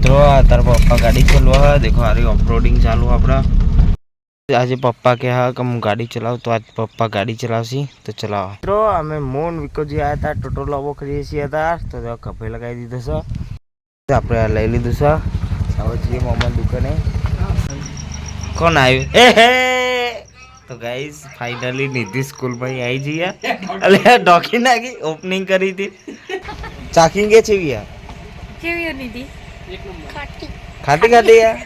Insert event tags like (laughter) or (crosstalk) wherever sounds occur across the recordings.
મિત્રો તાર પપ્પા ગાડી ચલાવવા દેખો હારી ઓફરોડિંગ ચાલુ આપણા. આજે પપ્પા કે હા કે હું ગાડી ચલાવ, તો આજ પપ્પા ગાડી ચલાવશી, તો ચલાવો મિત્રો, અમે મોન વિકોજી આવ્યા હતા, ટોટો લાવો કરીએ છીએ હતા, તો કપે લગાવી દીધો છે. આપણે લઈ લીધું છે. હવે જઈએ મમ્મા દુકાને. કોણ આવ્યું? એ હે! તો ગાઈસ ફાઇનલી નિધિ સ્કૂલમાં આવી જઈએ. અલે, ડોકી નાખી ઓપનિંગ કરી હતી. ચાખી કે છે યાર કેવી નીતિ ખાટી ખાટી યાર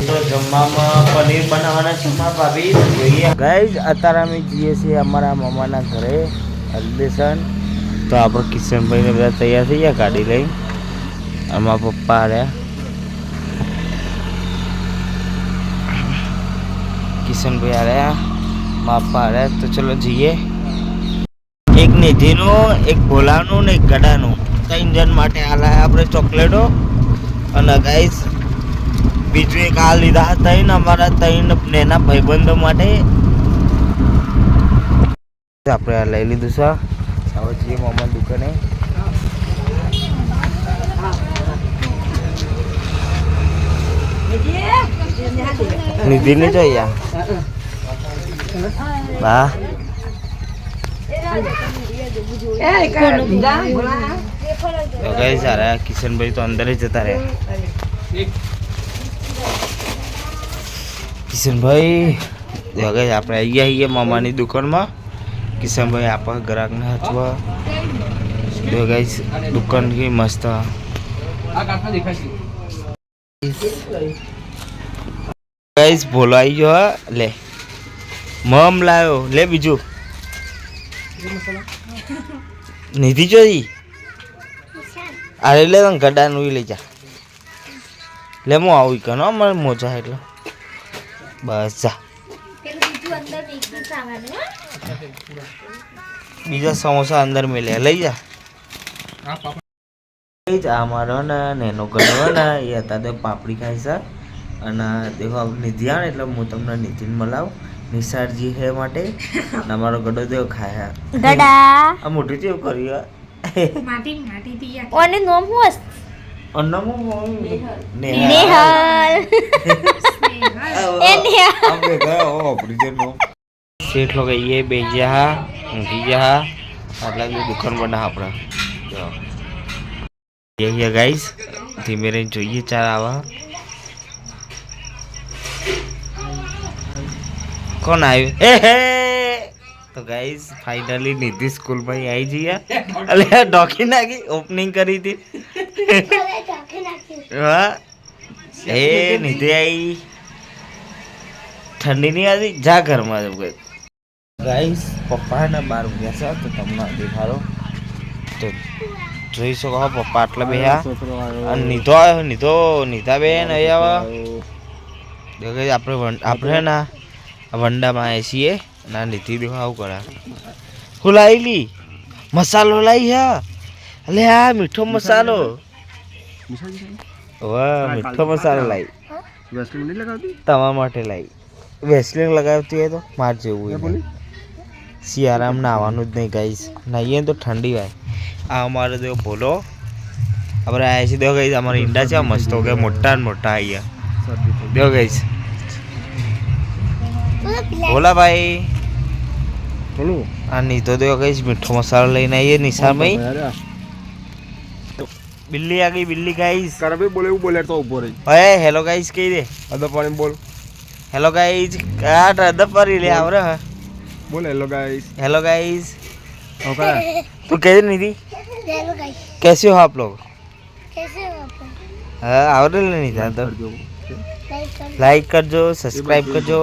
તો જમવામાં પનીર બનાવવાના છે મારા ભાભી જોઈએ ગાઈઝ અત્યારે અમે જઈએ છીએ અમારા મામાના ઘરે હલ્દેસન તો આપણે કિશનભાઈ ને બધા તૈયાર થઈ ગયા ગાડી લઈ અમારા પપ્પા આવ્યા કિશનભાઈ આવ્યા મારા પપ્પા આવ્યા તો ચલો જઈએ એક નિધિનું એક ભોલાનું ને એક ગડાનું ત્રણ જણ માટે આલા આપણે ચોકલેટો. અને ગાઈસ બીજું એક આ લીધા હતા ને અમારા ત્રણ નેના ભાઈબંધો માટે. આપણે આ લઈ લીધું છે. હવે જઈએ દુકાને. નિધિ ને જોઈએ બા. તો કઈ સારા કિશનભાઈ તો અંદર જ જતા રહ્યા. કિશનભાઈ, જો કઈ આપણે અહીંયા આવીએ મામાની દુકાનમાં. કિશનભાઈ આપણા ગ્રાહકને હચવા કઈ દુકાન કઈ મસ્ત. ગાઈસ ભોલો આવી ગયો લે. મમ લાવ્યો લે, બીજું. નિધિ જોઈ? અરે લે તને ગડાનું લઈ જા. લે હું આવું કનો મારે મોજા એટલે. બસ જા. બીજા સમોસા અંદર મેલે. લઈ જા. લઈ જ આ મારો ને નેનો ગડો ને એ હતા તો પાપડી ખાય છે. અને દેખો આ નિધિ આવે એટલે હું તમને નિધિન મલાવ. નિસારજી હે માટે. અમારો ગડો દેવો ખાયા ગડા. આ મોટું જેવું કર્યું માટી માટી દિયા ઓને નોમ હોસ અન્નમો નેહલ નેહલ બી દુકાન બના આપણા જો યે ધીમે રહીને જોઈએ ચાર આવા કોણ આવ્યું તો ગાઈસ ફાઇનલી નિધિ સ્કૂલમાં આવી જઈએ. અલે ડોકી નાખી ઓપનિંગ કરી હતી. હા. એ નિધિ આવી ઠંડી નહીં આવી? જા ઘરમાં જવું ગઈ ગાઈસ પપ્પાના બાર ઉગ્યા છે, તો તમને દેખાડો. તો જોઈ શકો પપ્પા આટલા બે અને નીધો આવ્યો, નીધો નીતાબેન અહીં આવો. આપણે આપણે ના વંડામાં આવીએ છીએ. ના નીતિ દેવા આવું કરા હું લાવી મસાલો લાવી હા. અલે આ મીઠો મસાલો. વાહ મીઠો મસાલો લાવી તમારા માટે લાવી વેસલિન લગાવતી હોય તો માર જેવું હોય નાવાનું જ નહીં ગાઈશ નાહીએ ને તો ઠંડી હોય આ અમારે તો ભોલો આપણે આવ્યા છીએ. દેવો ગઈશ અમારા ઈંડા છે મસ્ત કે મોટા ને મોટા અહીંયા. દેવો ગઈશ ભોલા ભાઈ આ નહીં તો દેવો ગઈશ મીઠો મસાલો લઈને આવીએ નિશાભાઈ બિલ્લી આ ગઈ બિલ્લી ગાઈશ કરબે બોલે એવું બોલે તો ઉભો રહી હવે હેલો ગાઈશ કહી દે અદા પાણી બોલ હેલો ગાઈસ આ રદ પરી લે આવરે બોલ હેલો ગાઈસ हेलो गाइस हो करा तू कैसे नहीं थी हेलो गाइस कैसे हो आप लोग कैसे हो आप हाँ आवरे नहीं था तो लाइक कर लाइक कर जो सब्सक्राइब कर जो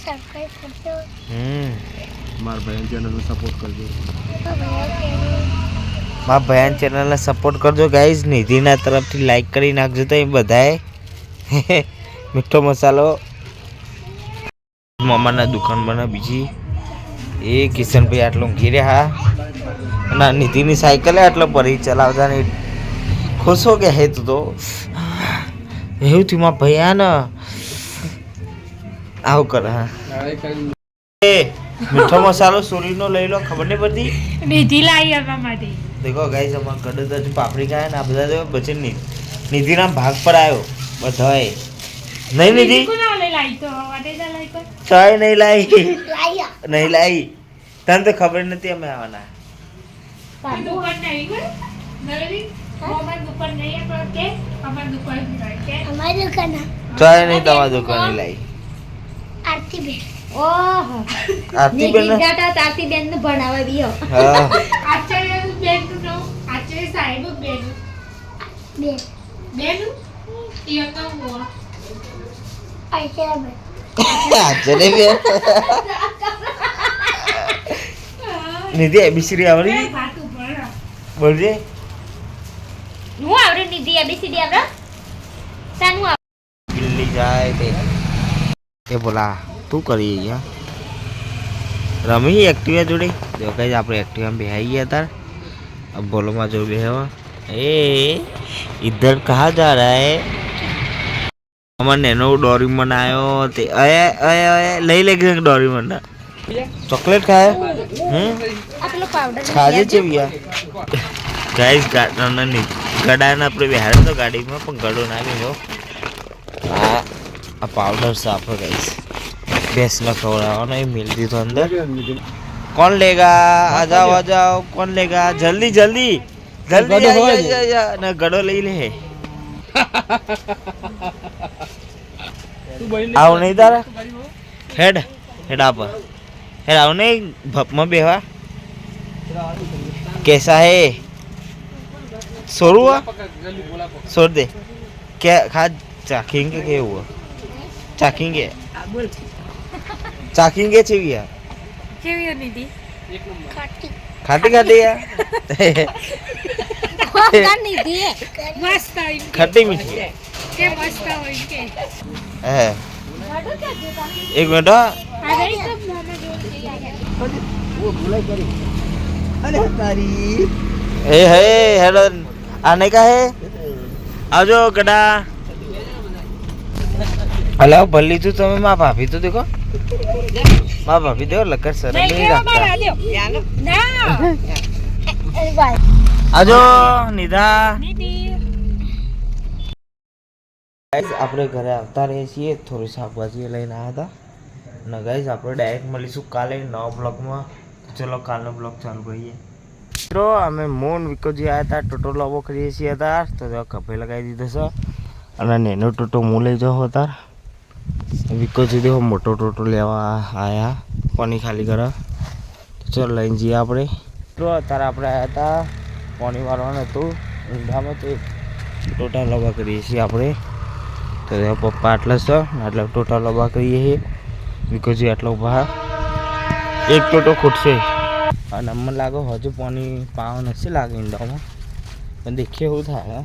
सब्सक्राइब कर दो हम्म મારા ભાઈ ચેનલ ને સપોર્ટ કરજો तो भैया के મારા ભયાન ચેનલને સપોર્ટ કરજો ગાઈઝ નિધિના તરફથી લાઈક કરી નાખજો તો એ બધાએ મીઠો મસાલો મામાના દુકાનમાં બીજી એ કિશનભાઈ આટલો ઘેરે હા અને આ નિધિની સાયકલ હે આટલો પરી ચલાવતા ને ખુશ હો ગયા હે તું તો એવું થયું માં ભાઈ આ ને આવું કરે હા. એ મીઠો મસાલો સુરીનો લઈ લો ખબર નહીં પડતી? નિધિ લાવી આવવા માટે. દેખો ગાઈસ અમાર ગડે તો પાપડી ખાય ને આ બધા તો બચે નહીં નિધિના ભાગ પર આવ્યો બધાએ. નહીં નિધિ ચાય નહીં લાવી નહીં લાવી તને તો ખબર નથી અમે આવવાના. ચાય નહીં તમારી દુકાને લાવી આરતી બેન ઓહો આરતી બેન દાટા તાતી ને ભણાવે બીયો હા. આચાર્ય બેનનું નામ આચાર્ય સાહેબ બેન બેન. બેન ઈ તો હું આરતી બેન. આચરે બેન નિધિ એબીસીડી આવડી? બોલજે. હું આવડે નિધિ એબીસીડી આવડે? તાનું બિલ્લી જાય તે એ બોલા તું કરી અહીંયા રમી એક્ટિવા જોડે જો કઈ આપણે એક્ટિવા બેહાઈ ગયા તાર अब बोलो માં જો બેહવા એ इधर कहाँ जा रहा है અમાર નેનો ડોરીમન આવ્યો તે અય અય અય લઈ લે કે ડોરીમન ચોકલેટ ખાય હમ આ પેલો પાવડર ખાજે છે ભૈયા ગાઈસ ગાડાના ની ગડાના આપણે બિહાર તો ગાડીમાં પણ ગડો ના બેહો આ આ પાવડર સાફ ગાઈસ ભેંસને ખવડાવવાનો એ મિલ દીધો અંદર कौन लेगा आ जाओ आ जाओ कौन लेगा जल्दी जल्दी जल्दी गड़ो आ, હોય आ, आ, आ, ना गड़ो લઈ લે આવ નહીં તારા હેડ હેડ આપ હેડ આવ નહીં ભપમાં બેવા कैसा है सोरू हुआ छोड़ दे क्या खा चाखेंगे क्या ચાખીંગે? ચાખીંગે છેવી યાર કેવી નિધિ? ખાટી. ખાટી ખાટી યાર નિધિ મસ્ત ખાટી મીઠી. કે મસ્ત હોય કે. હે. એક મિનિટ એ હે હેડન આ નહીં કહે? આવજો ગડા. હલો ભલ લીધું તમે માં ભાભી તો દેખો. માં ભાભી દેખો લકર સર આજો નિધા. આપણે ઘરે આવતા રહીએ છીએ થોડી શાકભાજી લઈને આવ્યા હતા. ને ગાઈઝ આપણે ડાયરેક્ટ મળીશું કાલે નવા બ્લોગમાં. ચલો કાલનો બ્લોગ ચાલુ કરીએ. મિત્રો અમે મોન વિકોજી આવ્યા હતા ટોટો લાવો કરીએ છીએ તાર તો કપે લગાવી દીધો છે. અને નેનો ટોટો હું લઈ જાઉં હતા વિકોજી દેખો મોટો ટોટો લેવા આવ્યા પાણી ખાલી કરવા ચાલ લઈને જઈએ આપણે. મિત્રો અત્યારે આપણે આવ્યા હતા પાણી મારવાનું હતું ઊંડામાં તો ટોટા લબા કરીએ છીએ આપણે. તો પપ્પા આટલા છે, આટલા ટોટા લબા કરીએ છીએ. વિકોજી આટલો ઊભા એક ટોટો ખૂટશે. અને અમને લાગે હજુ પાણી પાવા નથી લાગે ઊંડામાં. પણ દેખીએ એવું થાય.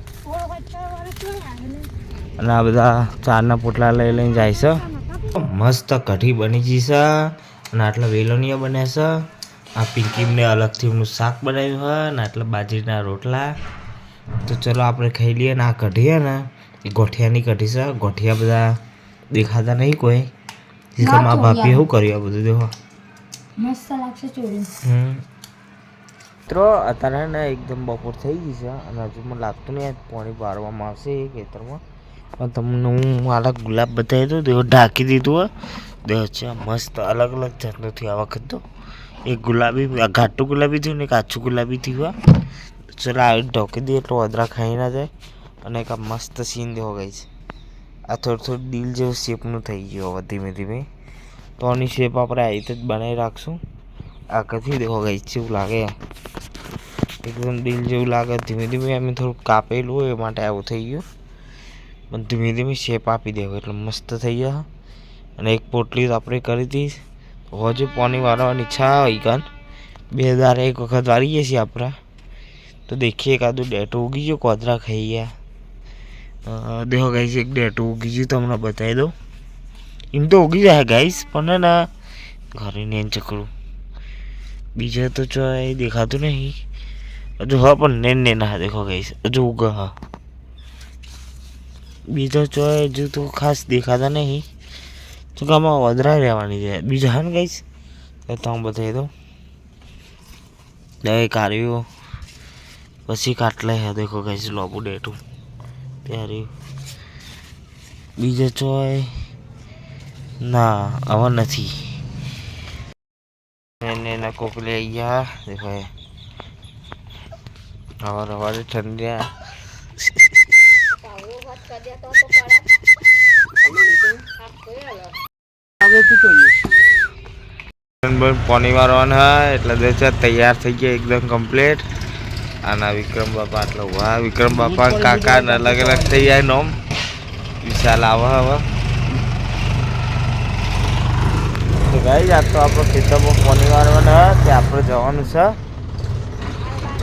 અને આ બધા ચારના પોટલા લઈ લઈને જાય છે. મસ્ત કઢી બની ગઈ છે અને આટલા વેલોનિયા બન્યા છે. આ પિંકીમને અલગથી એમનું શાક બનાવ્યું હોય અને આટલા બાજરીના રોટલા. તો ચલો આપણે ખાઈ લઈએ ને આ કઢી ને. એ ગોઠિયાની કઢી છે. ગોઠિયા બધા દેખાતા નહીં કોઈ. મા ભાભી શું કર્યું આ બધું દેખો. મસ્ત લાગશે ચોરી હમ. મિત્રો અત્યારે ને એકદમ બપોર થઈ ગઈ છે અને હજુ મને લાગતું નહીં પાણી બારવામાં આવશે એ ખેતરમાં. તમને હું અલગ ગુલાબ બતાવી દઉં, દેવો ઢાંકી દીધું હોય. મસ્ત અલગ અલગ જાતનું થયું આ વખત તો. એક ગુલાબી ઘાટું ગુલાબી થયું ને એક આછું ગુલાબી થયું ચલો આ ઢોકી દઈએ, એટલો અદરા ખાઈ ના જાય. અને એક આ મસ્ત સીન દેવો ગઈ છે. આ થોડું થોડું દિલ જેવું શેપનું થઈ ગયું હવે ધીમે ધીમે. તો આની શેપ આપણે આ રીતે જ બનાવી રાખશું. આ કથી દેવો ગઈ છે એવું લાગે. એકદમ દિલ જેવું લાગે. ધીમે ધીમે અમે થોડું કાપેલું એ માટે આવું થઈ ગયું. ધીમે ધીમે શેપ આપી દેવો, એટલે મસ્ત થઈ જશે અને એક પોટલી આપણે કરી હતી. હજુ પાણી વાળવાની ઈચ્છા આવી કાન. બે હજાર એક વખત વાળીએ છીએ આપણા. તો દેખીએ એકાદું ડેટું ઉગી ગયું, કોદરા ખાઈ ગયા. દેખો ગાઈસ એક ડેટું ઉગી ગયું, તમને બતાવી દઉં. એમ તો ઉગી જાય ગાઈસ પણ ને, ઘરે ને ચકડું. બીજા તો ચોય દેખાતું નહીં. હજુ હા, પણ નેન નેન હા, દેખો ગાઈસ હજુ ઉગા હા. બીજા ચોય હજુ તો ખાસ દેખાતા નહીં. તો કે આમાં વધરાઈ રહેવાની છે. બીજા હા ને ગાઈસ તો હું બતાવી દઉં દરેક કાર્યો પછી કાટલે હે. દેખો કહીશ લોબુ ડેટું. ત્યારે બીજો ચોય ના આવા નથી. એને એના દેખાય અહીંયા દેખો એ. પાણી મારવાના હોય એટલે દે છે, તૈયાર થઈ ગયા એકદમ કમ્પ્લીટ આના વિક્રમ બાપા એટલે વાહ વિક્રમ બાપા કાકા ને અલગ અલગ થઈ જાય નોમ વિશાલ આવે હવે. તો ગાઈ આ તો આપણો ખેતરમાં પોની મારવાના હોય તે આપણે જવાનું છે.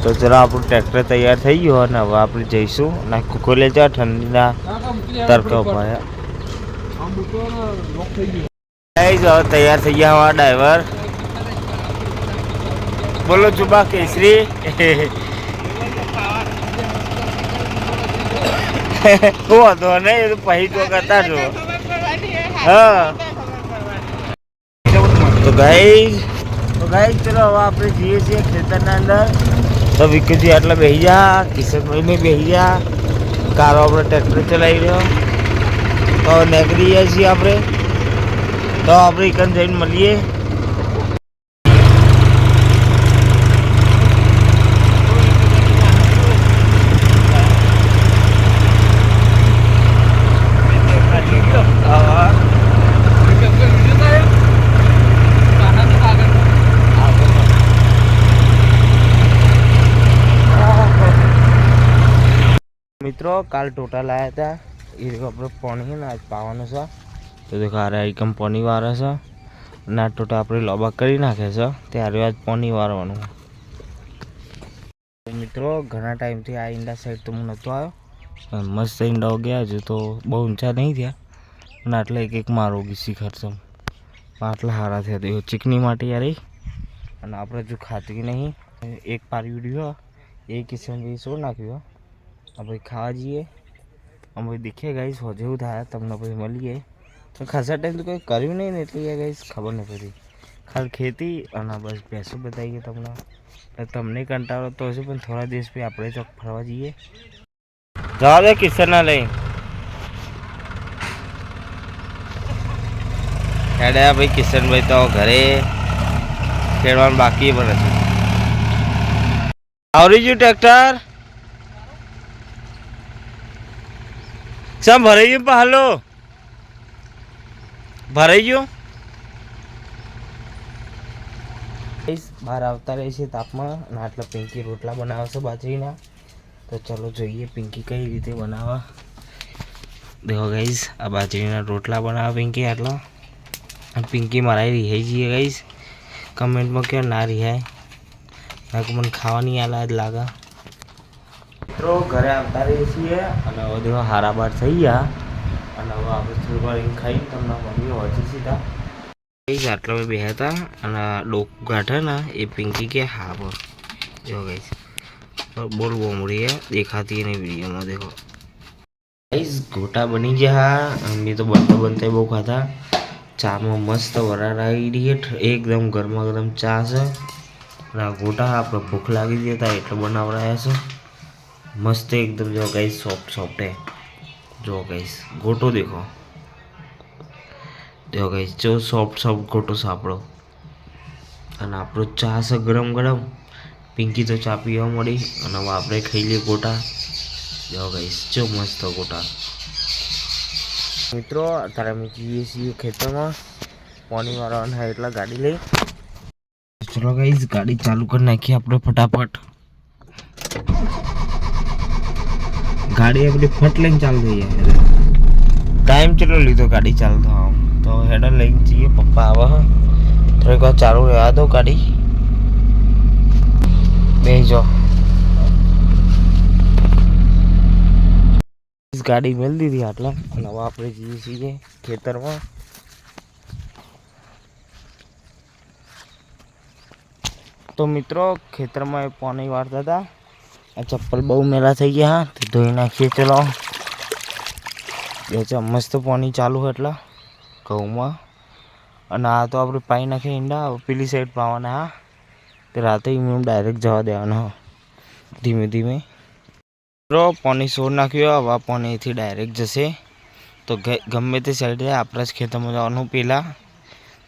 તો જરા આપણું ટ્રેક્ટર તૈયાર થઈ ગયું અને હવે આપણે જઈશું અને કુકોલે જા ઠંડીના તડકા ભાઈ હવે તૈયાર થઈ ગયા અમારા ડ્રાઈવર બોલો ચુબા કેસરી. શું વાંધો ને એ તો પછી તો કરતા છો હા. તો ગાઈ તો ગાઈ ચલો હવે આપણે જઈએ છીએ ખેતરના અંદર. તો વિકુજી આટલા બેસી જા કિશનભાઈ ને બેસી જા. કારો આપણે ટ્રેક્ટર ચલાવી રહ્યો. તો નીકળી જાય છીએ આપણે તો આપણે એકન જઈને મળીએ. મિત્રો, કાલ ટોટલ આવ્યા હતા. એ રીતે આપણે પાણી ને, આજ પાવાનું છે. તો દેખો, આ રહ્યા એકમ પાણી વારે છે. અને આ ટોટા આપણે લોબા કરી નાખે છે. ત્યારે આજ પાણી વારવાનું મિત્રો, ઘણા ટાઈમથી આ ઈંડા સાઈડ તો હું નહોતો આવ્યો. મસ્ત ઈંડાઓ ગયા હજુ તો બહુ ઊંચા નહીં થયા. અને આટલે એક એક મારો ઘીસી ખર્ચો આટલા સારા થયા તો ચીકની માટી યાર અને આપણે જો ખાતી નહીં. એક પારી વીડિયો એ કિસ્સામાં બી શું નાખ્યું. ભાઈ ખાવા જઈએ અમે ભાઈ દેખીએ ગાઈશ હો જેવું થાય તમને પછી મળીએ તો ખાસા ટાઈમ તો કોઈ કર્યું નહીં ને એટલે ગાઈશ ખબર નહીં પડી ખાલી ખેતી અને બસ ભેંસો બતાવીએ તમને તમને કંટાળો તો હશે પણ થોડા દિવસ પછી આપણે ચોક ફરવા જઈએ જવા દે કિશનના લઈ હેડ્યા ભાઈ કિશનભાઈ તો ઘરે ખેડવાનું બાકી પણ હશે આવરી ગયું ટ્રેક્ટર ચમ ભરાઈ ગયું પા, હાલો. ભરાઈ ગયું? બહાર આવતા રહે છે તાપમાં અને આટલા પિંકી રોટલા બનાવશે બાજરીના. તો ચલો જોઈએ પિંકી કઈ રીતે બનાવવા દેખો ગાઈસ આ બાજરીના રોટલા બનાવે પિંકી આટલા. અને પિંકી મારા રિહાઈ જઈએ ગાઈસ કમેન્ટમાં કહો, ના રિહાય. મને ખાવાની આલા જ લાગે. મિત્રો, ઘરે આવતા રહીએ છીએ અને દેખો હારા બાર થઈ ગયા અને હવે આપણે થોડી ખાઈને તમને મમ્મી હોજી સીધા. ગઈશ આટલા બે હતા અને ડોક ગાંઠે ને એ પિંકી કે હા બોલ. જો ગઈશ બોલ બોમડી હે દેખાતી નહીં વિડીયોમાં, દેખો. ગઈશ ગોટા બની ગયા. અમે તો બનતા બનતા બહુ ખાતા ચામાં મસ્ત વરાળ આવી રહી એકદમ ગરમા ગરમ ચા છે. અને ગોટા, આપણે ભૂખ લાગી હતા, એટલે બનાવડાયા છે. મસ્ત એકદમ જો ગાઈસ સોફ્ટ સોફ્ટ હે જો ગાઈસ ગોટો દેખો જો ગાઈસ જો સોફ્ટ સોફ્ટ ગોટો સાંભળો અને આપણો ચા છે ગરમ ગરમ પિંકી તો ચા પીવા મળી અને હવે આપણે ખાઈ લઈએ ગોટા જો ગાઈસ જો મસ્ત ગોટા મિત્રો અત્યારે અમે જઈએ છીએ ખેતરમાં પાણી વાળવાના એટલે ગાડી લઈ ચલો ગાઈસ ગાડી ચાલુ કરી નાખીએ આપણે ફટાફટ ગાડી આપણી ફટ લઈને ચાલુ થઈ ટાઈમ કેટલો લીધો ગાડી ચાલતો આમ? તો હેડર લઈને જઈએ, પપ્પા આવે. થોડીક વાર ચાલુ રહેવા દો ગાડી. બે જો ગાડી મેળ દીધી આટલા. અને હવે આપણે જઈએ છીએ ખેતરમાં. તો મિત્રો, ખેતરમાં એ પાણી વાળતા હતા. આ ચપ્પલ બહુ મેલા થઈ ગયા હા, તો ધોઈ નાખીએ, ચલો. બે છે તો પાણી ચાલુ એટલે, ઘઉંમાં. અને આ તો આપણે પાઈ નાખીએ ઈંડા પેલી સાઈડ પાવાના, હા. તે રાતે એમ ડાયરેક્ટ જવા દેવાનો ધીમે ધીમે. મિત્રો પાણી સોર નાખ્યો, હવે પાણીથી ડાયરેક્ટ જશે. તો ગમે તે સાઈડે આપણા જ ખેતરમાં જવાનું પહેલાં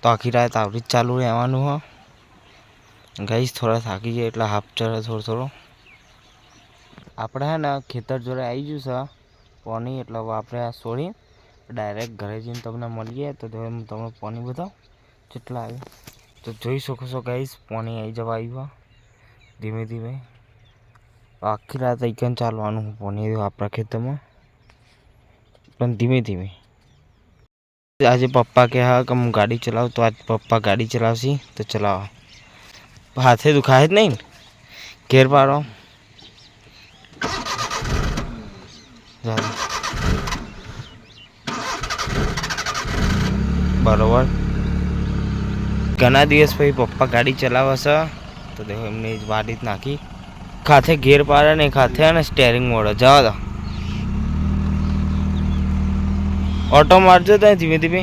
તો આખી રાત આવડી જ ચાલુ રહેવાનું, હો. ગાઈશ થોડા થાકી જાય એટલે હાફ ચડે થોડો થોડો. આપણે હે ને ખેતર જોડે આવી ગયું છે પાણી એટલે હવે આપણે આ છોડી ડાયરેક્ટ ઘરે જઈને તમને મળીએ. તો હવે હું તમને પાણી બતાવું કેટલા આવે તો જોઈ શકો છો ગાઈસ પાણી આવી જવા આવ્યું ધીમે ધીમે. આખી રાત અહીં ચાલવાનું પાણી આપણા ખેતરમાં. પણ ધીમે ધીમે. આજે પપ્પા કહે હા કે હું ગાડી ચલાવું, તો આજ પપ્પા ગાડી ચલાવશી, તો ચલાવો હાથે દુખાય જ નહીં ને. ઘેર પાડો ચાલો. બરોબર. ઘણા દિવસ પછી પપ્પા ગાડી ચલાવે છે તો દેખો એમને વાડી જ નાખી. ખાતે ઘેર પાડે ને ખાતે અને સ્ટેરિંગ મોડે જવા દો. ઓટો મારજો ત્યાં ધીમે ધીમે.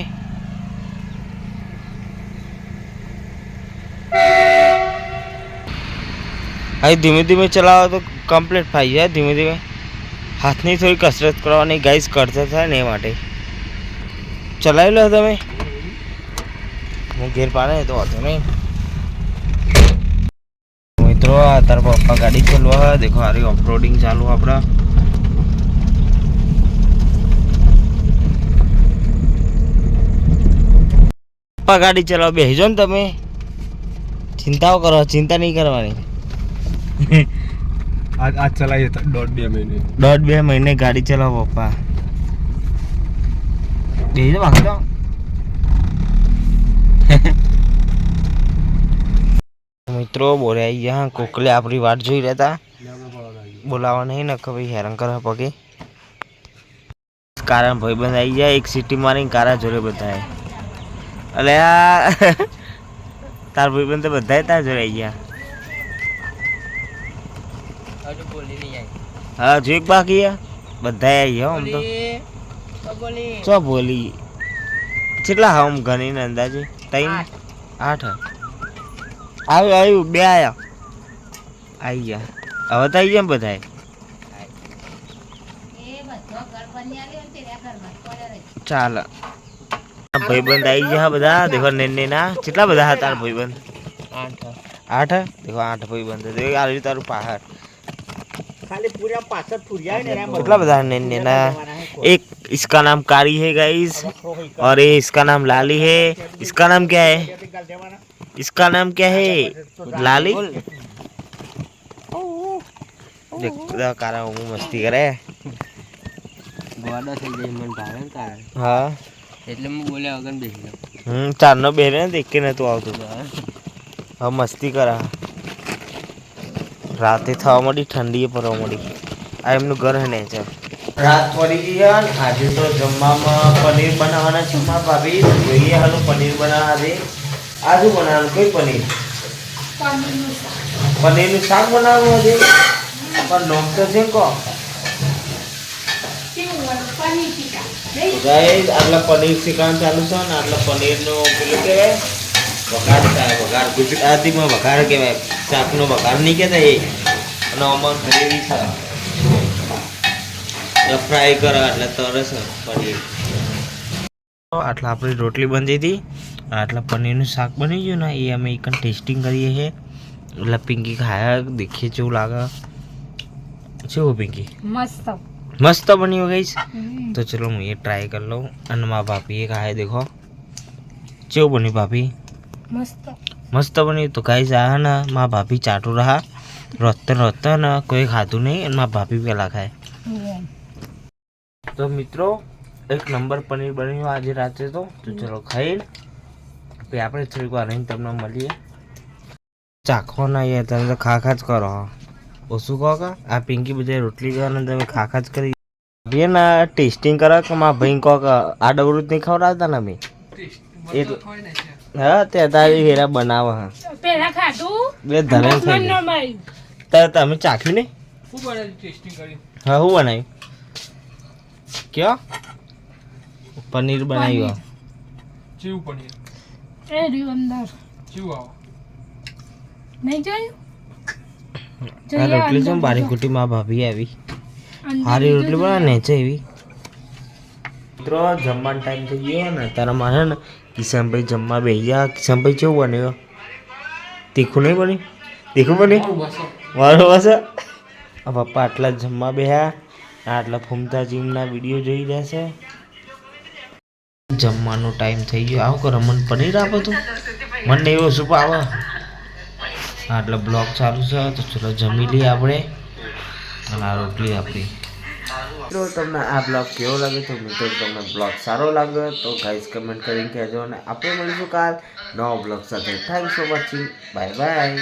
અહીં ધીમે ધીમે ચલાવો તો કમ્પ્લીટ થઈ જાય ધીમે ધીમે. હાથની થોડી કસરત કરવાની ગાઈસ કરતા થાય ને એ માટે. ચલાવી લો તમે. હું ઘેર પાડે તો વાંધો નહીં. મિત્રો, આ તારા પપ્પા ગાડી ચલવા, દેખો આરી ઓફરોડિંગ ચાલુ આપણા. પપ્પા ગાડી ચલાવો બેસજો ને તમે. ચિંતાઓ કરો, ચિંતા નહીં કરવાની. (laughs) આજ આજ ચલાવીએ દોઢ બે મહિને. દોઢ બે મહિને ગાડી ચલાવો, પપ્પા. બાકી તો મિત્રો બોલે આવી ગયા કોકલે આપણી વાટ જોઈ રહેતા. બોલાવા નહીં ને ભાઈ હેરાન કરે પગે. કારણ ભાઈબંધ આવી જાય એક સિટી મારીને કારા જોડે બધાએ. અલે આ તાર ભાઈબંધ તો બધાય તાર જોડે આવી ગયા. હા જો એક બાકી બધા આવી આમ તો. ચો બોલી? કેટલા હા આમ ગણીને અંદાજે? ત્રણ આઠ. આવ્યું આવ્યું બે આયા. આવી ગયા. હવે તો આવી ગયા બધા ચાલ. ભાઈબંધ આવી ગયા બધા? દેખો નેને ના કેટલા બધા હતા ભાઈબંધ? આઠ. દેખો આઠ ભાઈબંધ. દેખો આવી તારું પહાડ. कितना बता नन्हे ना एक इसका नाम कारी है गाइस और ये इसका नाम लाली है इसका नाम क्या है इसका नाम क्या है लाली देख બધા કારા હું મસ્તી કરે ગોડો થઈ જાય મને ભાવે ને તારે હા એટલે હું બોલ્યા વગર બેસી જાઉં હમ ચારનો બેરે ને દેખ કે નતું આવતું હવે મસ્તી કરે રાતે થવા મળી ઠંડીએ પડવા મળી આ એમનું ઘર હે ને છે રાત પડી ગઈ આજે તો જમવામાં પનીર બનાવવાના છે. મારા ભાભી જોઈએ હાલો પનીર બનાવવા દે આ શું બનાવવાનું? કઈ પનીર? પનીરનું શાક. બનાવવાનું હશે પણ નોમ તો છે કો. ટીકા. આટલા પનીર શીખવાનું ચાલુ છે ને આટલા પનીરનું પેલું કહેવાય વઘાર વઘાર ગુજરાતીમાં વઘાર કહેવાય. શાકનો વઘાર નહીં કહેતા એ. અને આમાં ગ્રેવી છે. ફ્રાય કરે એટલે તરસ પનીર આટલા આપણી રોટલી બનતી હતી. આટલા પનીરનું શાક બની ગયું ને એ અમે એક ટેસ્ટિંગ કરીએ છીએ. એટલે પિંકી ખાયા દેખીએ જેવું લાગે. જેવું પિંકી? મસ્ત. મસ્ત બન્યું ગઈ તો ચલો હું એ ટ્રાય કરી લઉં. અને મારા ભાભીએ એ ખાય દેખો. કેવું બન્યું ભાભી? મસ્ત. મસ્ત બન્યું તો ગાઈસ આ ને મા ભાભી ચાટું રહા. રોતે રોતે ને કોઈ ખાધું નહીં અને મા ભાભી પેલા ખાય. તો મિત્રો એક નંબર પનીર બન્યું આજે રાત્રે તો. તો ચલો ખાઈને પછી આપણે થોડીક વાર રહીને તમને મળીએ. ચાખો ના યાર તમે તો ખા ખા જ કરો. ઓછું કહો કે? આ પિંકી બધા રોટલી કરો ને તમે ખા ખા જ કરી. બે ના ટેસ્ટિંગ કરો કે મા ભાઈ કહો કે આ ડબરું જ નહીં ખવડાવતા ને અમે? એટલે હા તે તારી હેરા બનાવે હા. પહેલા ખાધું? બે ધરે થઈ મન તમે ચાખ્યું મળ્યું. તો તમે ચાખ્યું કરી. હા હું બનાવ્યું? કયો? પનીર બનાવ્યું. ચીવ પનીર? એ રહ્યું અંદર. ચીવ આવો? નહીં જોયું? આ રોટલી છે બારી કુટીમાં ભાભી આવી. હારી રોટલી બનાવે ને છે એવી મિત્રો જમવાનો ટાઈમ થઈ ગયો ને તારા મારે ને કિશનભાઈ જમવા બેહ્યા. ગયા કિશનભાઈ કેવું બન્યો તીખું નહીં બન્યું તીખું બન્યું મારો બસ આ પપ્પા આટલા જમવા બેહ્યા. આટલા ફૂમતા જીમના વીડિયો જોઈ રહ્યા છે. જમવાનો ટાઈમ થઈ ગયો. આવું કરો મને પનીર આપો તું. મને એવો સૂપ આવે. આટલો બ્લોગ ચાલુ છે તો ચલો જમી લઈએ આપણે. અને આ રોટલી આપણી. મિત્રો તમને આ બ્લોગ કેવો લાગે તો મિત્રો તમને બ્લોગ સારો લાગ્યો તો ગાઈઝ કમેન્ટ કરીને કહેજો અને આપણે મળીશું કાલ નવા બ્લોગ સાથે. Thanks for watching bye bye